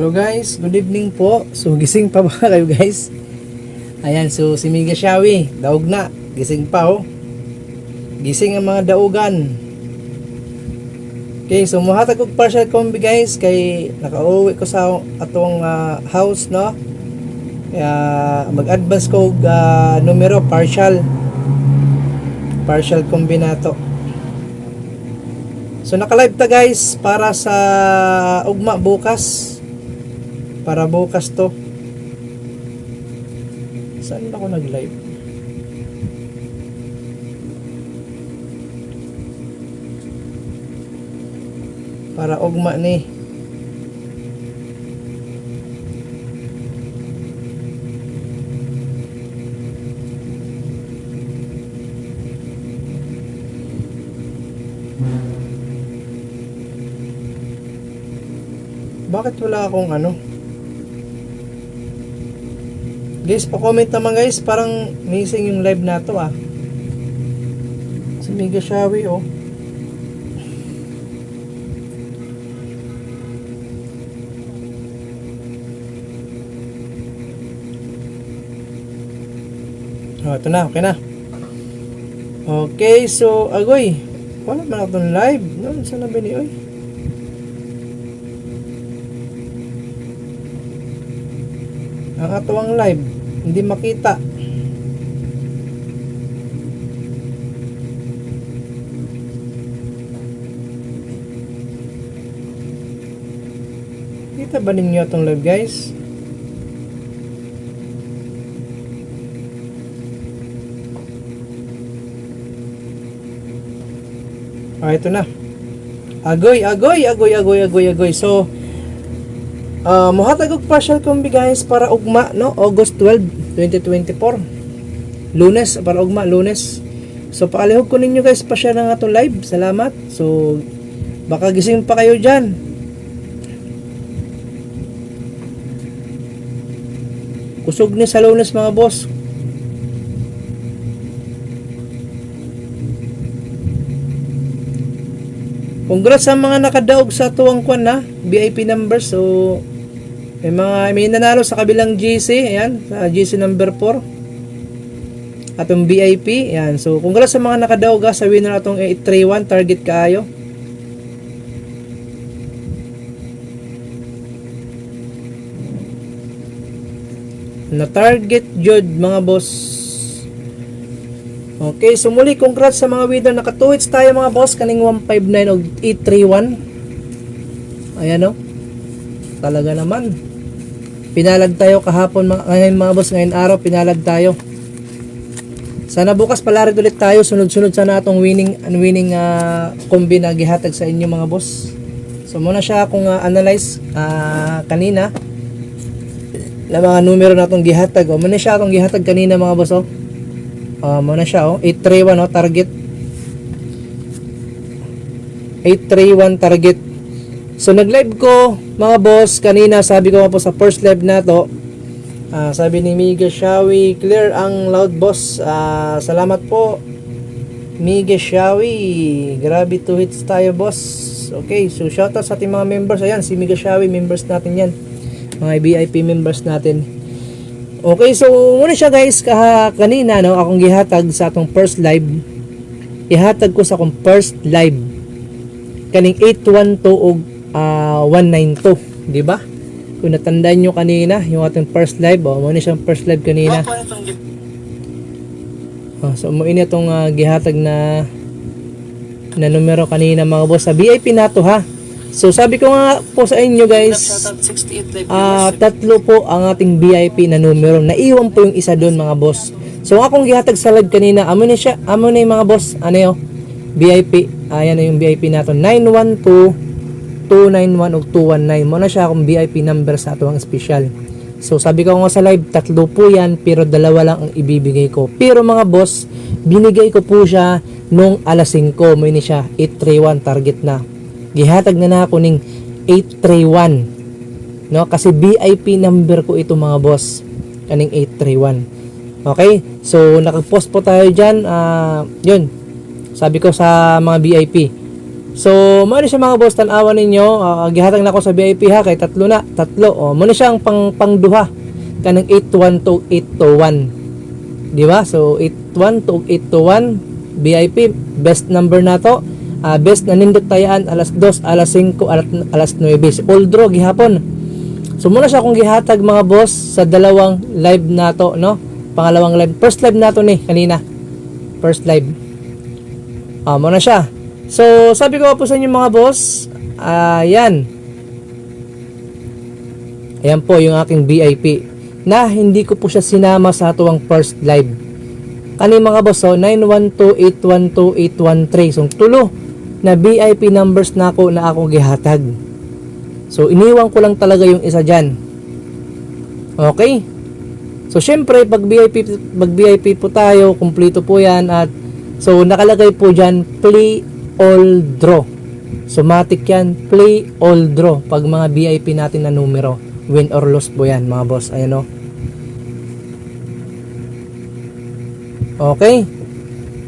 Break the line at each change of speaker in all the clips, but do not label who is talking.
Hello guys, good evening po. So gising pa ba kayo guys? Ayan, so si Miga Shawi, daog na, gising pa oh. Gising ang mga daugan. Okay, so muhatag og partial combi guys kay nakauwi ko sa atong ah, house no. Kaya mag-advance ko og ah, numero partial. Partial combinato. So naka-live ta guys para sa ugma bukas. Para bukas to. Saan ako nag-live? Para ugma ni. Bakit wala akong ano? Guys, pa-comment naman guys, parang missing yung live na to ah. Si Mega Shawi oh. Oh, ito na, okay na. Okay, so, agoy. Wala man ako live. No, saan na ba ni, oy? Live, hindi makita. Kita ba ninyo itong live guys? Ah, ito na. Agoy, agoy, agoy, agoy, agoy, agoy. So, Uh, muhatag og partial combi guys para ugma no August 12, 2024. Lunes para ugma lunes. So paalihog ko ninyo guys pa siya ng ato live. Salamat. So baka gising pa kayo diyan. Kusog ni sa lunes mga boss. Congrats sa mga nakadaog sa tuwang kwan na VIP number. So may mga may nanalo sa kabilang GC, ayan, sa GC number 4. Atong VIP, ayan. So congrats sa mga nakadaog ha, sa winner atong 831 target kaayo. Na target jud mga boss. Okay, so muli congrats sa mga winner nakatuwits tayo mga boss kaning 159 og 831. Ayan oh. Talaga naman. Pinalag tayo kahapon mga, ngayon mga boss, ngayon araw pinalag tayo. Sana bukas palarid ulit tayo, sunod-sunod sana atong winning ang winning uh, combi na gihatag sa inyo mga boss. So muna siya akong uh, analyze ah, kanina na mga numero natong gihatag. O muna siya atong gihatag kanina mga boss oh. Uh, muna siya oh, 831 oh, target. 831 target. So nag-live ko mga boss kanina sabi ko nga po sa first live na to ah, sabi ni Miga Shawi clear ang loud boss. Ah, salamat po Miga Shawi. Grabe to hits tayo boss. Okay so shoutout sa ating mga members. Ayan si Miga Shawi members natin yan. Mga VIP members natin. Okay so muna siya guys kaha, kanina no akong gihatag sa atong first live. Ihatag ko sa akong first live. Kaning 812 og ah, 192, di ba? Kung natandaan nyo kanina, yung ating first live, oh, muna siyang first live kanina. Oh, so mo ini itong ah, gihatag na na numero kanina mga boss sa VIP na to ha. So sabi ko nga po sa inyo guys, ah tatlo po ang ating VIP na numero. Naiwan po yung isa doon mga boss. So akong gihatag sa live kanina, amo ni siya, amo na yung mga boss, ano yun? VIP, ayan na yung VIP nato 912 291 ug 219 mo na siya akong VIP number sa atong special. So sabi ko nga sa live tatlo po yan pero dalawa lang ang ibibigay ko. Pero mga boss binigay ko po siya nung alas 5 mo ini siya 831 target na. Gihatag na na ako ning 831 no? Kasi VIP number ko ito mga boss. Kaning 831 okay? So nakag-post po tayo diyan ah yun. Sabi ko sa mga VIP So, mo siya mga boss tanawan ninyo, uh, gihatag na ako sa VIP ha kay tatlo na, tatlo. Oh, mo siya ang pang pangduha kanang 81 to 821. Di ba? So 81 to 821 VIP best number na to. Ah, best na nindot tayaan alas 2, alas 5, alas, alas 9. So, all draw gihapon. So muna siya kung gihatag mga boss sa dalawang live na to, no? Pangalawang live. First live na to ni kanina. First live. Ah, muna siya. So, sabi ko po sa inyo mga boss, ah, yan. Ayan po yung aking VIP na hindi ko po siya sinama sa tuwang first live. Kani mga boss, so 912-812-813. So, tulo na VIP numbers na ako na ako gihatag. So, iniwan ko lang talaga yung isa dyan. Okay? So, syempre, pag VIP, pag VIP po tayo, kumpleto po yan at so, nakalagay po dyan, play all draw. Somatic yan, play all draw. Pag mga VIP natin na numero, win or loss po yan, mga boss. Ayan o. Okay?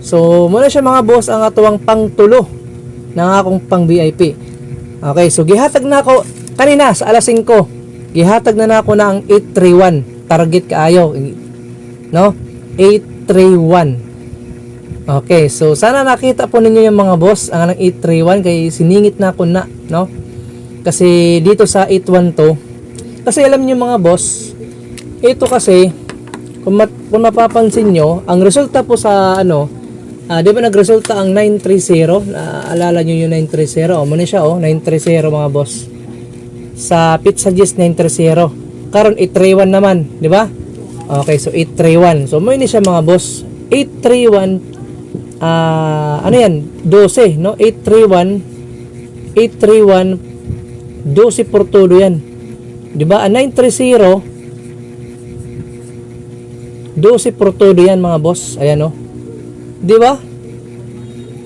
So, muna siya mga boss ang atuwang pangtulo ng akong pang VIP. Okay, so gihatag na ako kanina sa alas 5. Gihatag na na ako na ang 831. Target kaayo. No? 831. Okay, so sana nakita po ninyo yung mga boss ang ng 831 kay siningit na ako na, no? Kasi dito sa 812 kasi alam niyo mga boss, ito kasi kung, mat, kung mapapansin nyo, ang resulta po sa ano, ah, di ba nagresulta ang 930? Naalala nyo yung 930? O, muna siya, oh, 930 mga boss. Sa Pizza Gist 930. Karon 831 naman, di ba? Okay, so 831. So, ini siya mga boss. 831, ah, ano yan? 12, no? 831, 831, 12 por todo yan. Di ba? Ang 930, 12 por todo yan mga boss. Ayan o. Di ba?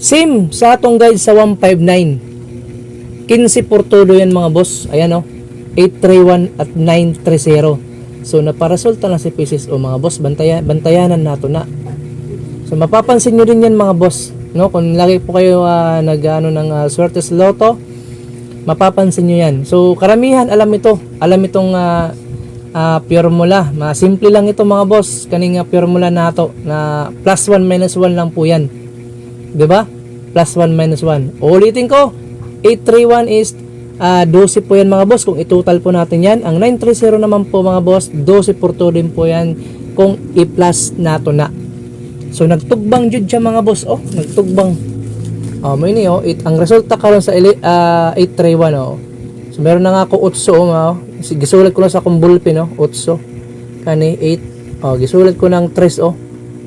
Same sa atong guide sa 159. 15 por todo yan mga boss. Ayan o. 831 at 930. So naparasulta na si Pieces o mga boss. Bantaya, bantayanan nato na. So mapapansin nyo rin yan mga boss. No? Kung lagi po kayo uh, nag ano, ng uh, Suertes Lotto, mapapansin nyo yan. So karamihan alam ito. Alam itong uh, uh, formula. Ma simple lang ito mga boss. Kaning uh, formula nato na plus 1 minus 1 lang po yan. ba? Plus 1 minus 1. Ulitin ko. 831 is uh, 12 po yan mga boss. Kung itotal po natin yan. Ang 930 naman po mga boss. 12 por din po yan. Kung i-plus nato na. So nagtugbang jud siya mga boss. Oh, nagtugbang. Oh, may ni oh, it, ang resulta karon sa uh, 831 oh. So meron na nga ako 8 oh, oh. Gisulat ko na sa akong ballpen oh, 8. Kani 8. Oh, gisulat ko ng 3 oh.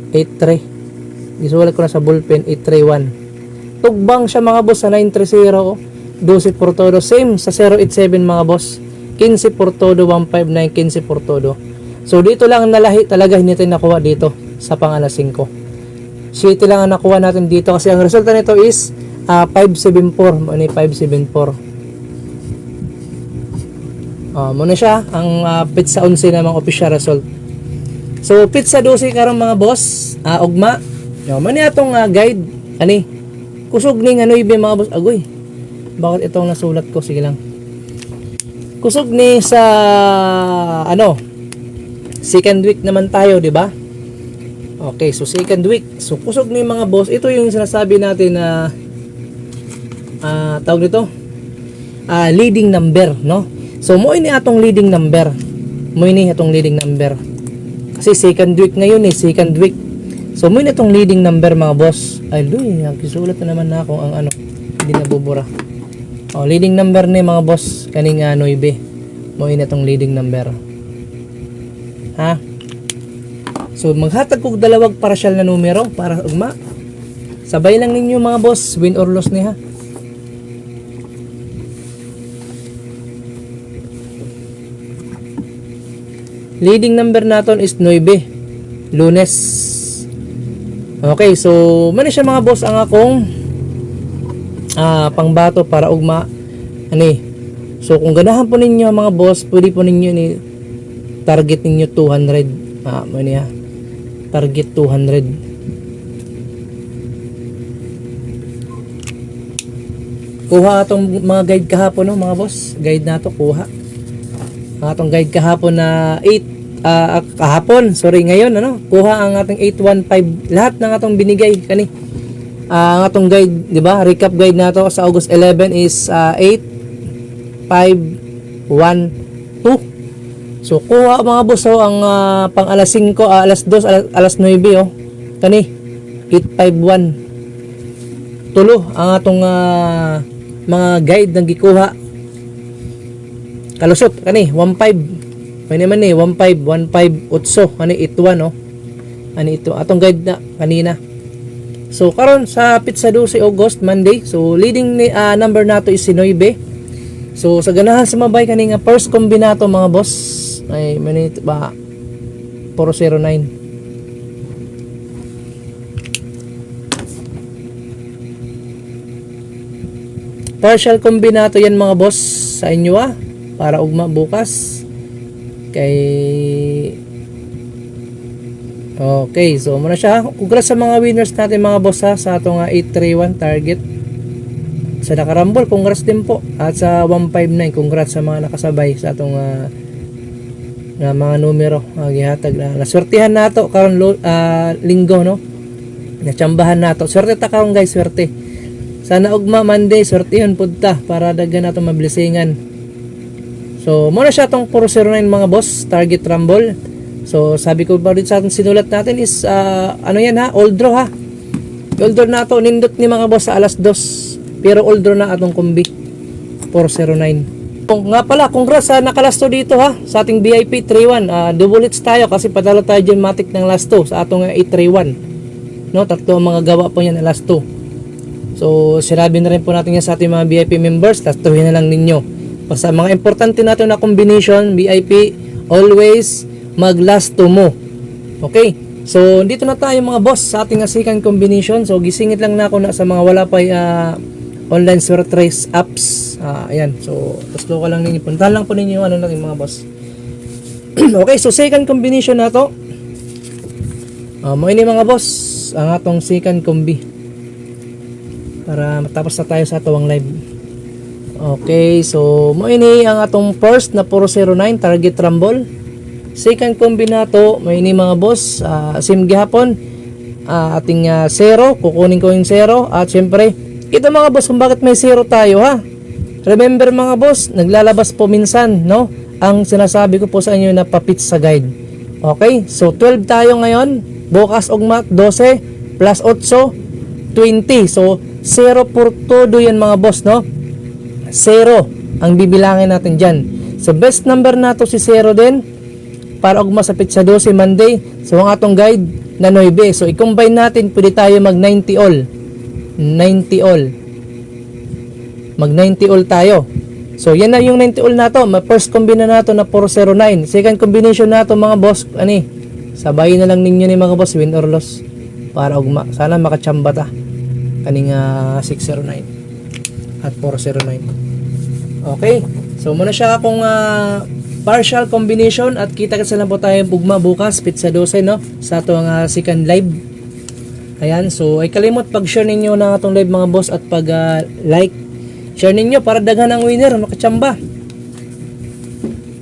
83. Gisulat ko na sa ballpen 831. Tugbang siya mga boss sa 930 oh. 12 por todo. Same sa 087 mga boss. 15 por todo, 159, 15 por todo. So dito lang nalahi talaga hindi tayo nakuha dito sa pang-alas 5. City lang ang nakuha natin dito kasi ang resulta nito is uh, 574. Ano yung 574? Uh, muna siya ang uh, pizza 11 namang official result. So pizza 12 karon mga boss, uh, ugma. Yo, man atong uh, guide ani kusog ning ano ibe mga boss agoy. Bakit itong nasulat ko sige lang. Kusog ni sa ano second week naman tayo, di ba? Okay, so second week. So kusog ni mga boss, ito yung sinasabi natin na uh, tawag nito uh, leading number, no? So mo ini atong leading number. Mo ini atong leading number. Kasi second week ngayon eh, second week. So mo ini atong leading number mga boss. Ay, luy, nagsulat na naman na ako ang ano, hindi nabubura. Oh, leading number ni mga boss kaning uh, 9. Mo ini atong leading number. Ha? So maghatag kog dalawag partial na numero para ugma. Sabay lang ninyo mga boss, win or loss ni ha. Leading number naton is 9. Lunes. Okay, so mani siya mga boss ang akong ah, pangbato para ugma ani. So kung ganahan po ninyo mga boss, pwede po ninyo ni target ninyo 200 ah, mo niya target 200 kuha atong mga guide kahapon no mga boss. Guide nato kuha. Ang atong guide kahapon na 8 ah, kahapon sorry ngayon ano? Kuha ang ating 815 lahat ng atong binigay kani. Ah, ang atong guide di ba? Recap guide nato sa August 11 is ah, 8 5 1 2 so kuha mga boss oh, ang ah, pang alas 5 ah, alas 2 alas, alas 9 oh. Kani 851 tulo ang atong ah, mga guide ng gikuha. Kalusot kani 15 may naman ni 15 15 utso kani 81 no ani ito atong guide na kanina. So karon sa pizza 12 August Monday. So leading ah, number nato is si 9 so sa ganahan sa mabay kani nga first kombinato mga boss ay manito ba? 409 partial kombinato yan mga boss sa inyo ah para ugma bukas. Kay okay so muna siya congrats sa mga winners natin mga boss ha sa atong ah, 831 target. Sa nakarambol congrats din po. At sa 159 congrats sa mga nakasabay sa atong ah, nga mga numero uh, gihatag na naswertihan nato karon ah, linggo no natsambahan nato swerte ta karon guys swerte sana ugma Monday sortihan pud ta para daghan nato mablisingan. So muna siya tong 409 mga boss target rumble. So sabi ko ba sa sinulat natin is ah, ano yan ha old draw ha. Old draw na to nindot ni mga boss sa alas 2 pero old draw na atong kumbi 409. Oh, nga pala, congrats sa nakalasto dito ha sa ating VIP 31. Ah, double hits tayo kasi padala tayo dyan matik ng last 2 sa atong ah, 831. No, tatlo ang mga gawa po yan na last 2. So, sinabi na rin po natin yan sa ating mga VIP members. Tastuhin na lang ninyo. Basta mga importante natin na combination, VIP, always mag-last to mo. Okay? So, dito na tayo mga boss sa ating asikan combination. So, gisingit lang na ako na sa mga wala pa ah, online trace apps. Ah, ayan. So, taslo ka lang ninyo. Puntahan lang po ninyo ano natin mga boss. okay, so second combination na to. Ah, mo ini mga boss, ang atong second combi para matapos na tayo sa atawang live. Okay, so mo ini ang atong first na 409 target rumble. Second kombinato, mo ini mga boss, uh, sim gihapon. ah, ating ah, zero, kukunin ko yung zero at syempre, ito mga boss kung bakit may zero tayo ha. Remember mga boss, naglalabas po minsan, no? Ang sinasabi ko po sa inyo na papit sa guide. Okay? So 12 tayo ngayon, bukas ugma 12 plus 8 20. So 0 por todo yan mga boss, no? 0 ang bibilangin natin dyan. So best number nato si 0 din para ugma sa pizza 12 Monday. So ang atong guide na 9. So i-combine natin, pwede tayo mag 90 all. 90 all. Mag 90 all tayo. So yan na yung 90 all nato. First combine na nato na 409. Second combination nato mga boss, ani. Sabayin na lang ninyo ni mga boss win or loss para ugma. Sana makachamba ta. Kaning ah, 609 at 409. Okay. So muna siya akong ah, partial combination at kita kasi lang po tayo bugma bukas pizza 12 no sa ato nga second live. Ayan, so ay kalimot pag-share ninyo ng atong live mga boss at pag-like. share ninyo para daghan ang winner, makachamba.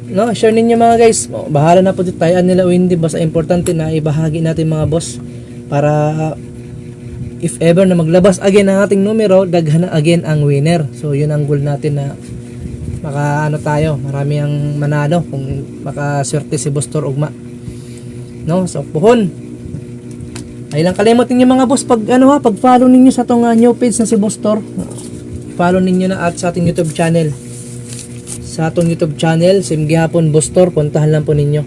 No, share ninyo mga guys. O, bahala na po tayo nila o hindi. Basta importante na ibahagi natin mga boss para if ever na maglabas again ang ating numero, daghan na again ang winner. So, yun ang goal natin na maka ano tayo, marami ang manalo kung makaswerte si Bostor Ugma. No, so puhon. Ay lang kalimot ninyo mga boss pag ano ha, pag follow ninyo sa tong uh, new page na si Bostor. Follow ninyo na at sa ating YouTube channel. Sa atong YouTube channel, Sim Gihapon Bostor, puntahan lang po ninyo.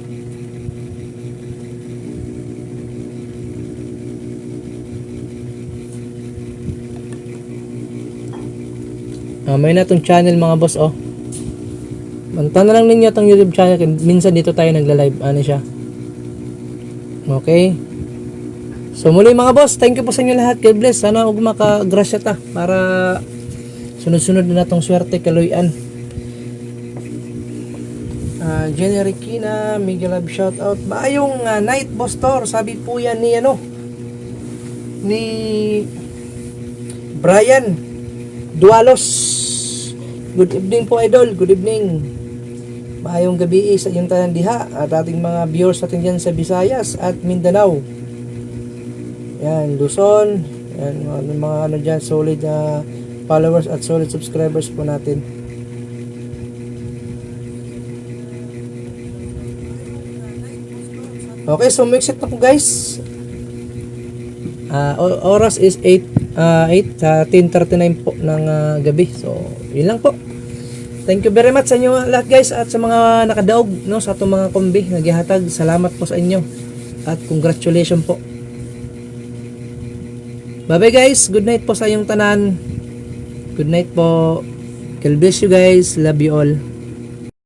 Ah, may na tong channel mga boss oh. Manta na lang ninyo tong YouTube channel. Minsan dito tayo nagla-live. Ano siya? Okay. So muli mga boss, thank you po sa inyo lahat. God bless. Sana huwag makagrasya ta para sunod-sunod na natong swerte kaluyan. Uh, Jenny Rikina, Miguel Love shout out. Maayong uh, night boss Tor. Sabi po yan ni ano ni Brian Dualos Good evening po idol, good evening. Maayong gabi sa iyong tanan diha at ating mga viewers natin dyan sa Visayas at Mindanao. Yan, Luzon, yan, mga, mga ano dyan, solid na followers at solid subscribers po natin. Okay, so mix it na po guys. O- oras is 8 ah 8 sa 10:39 po ng ah, gabi. So, yun lang po. Thank you very much sa inyo lahat guys at sa mga nakadaog no sa atong mga kombi naghihatag. Salamat po sa inyo at congratulations po. Bye-bye guys. Good night po sa inyong tanan. Good night po. God bless you guys. Love you all.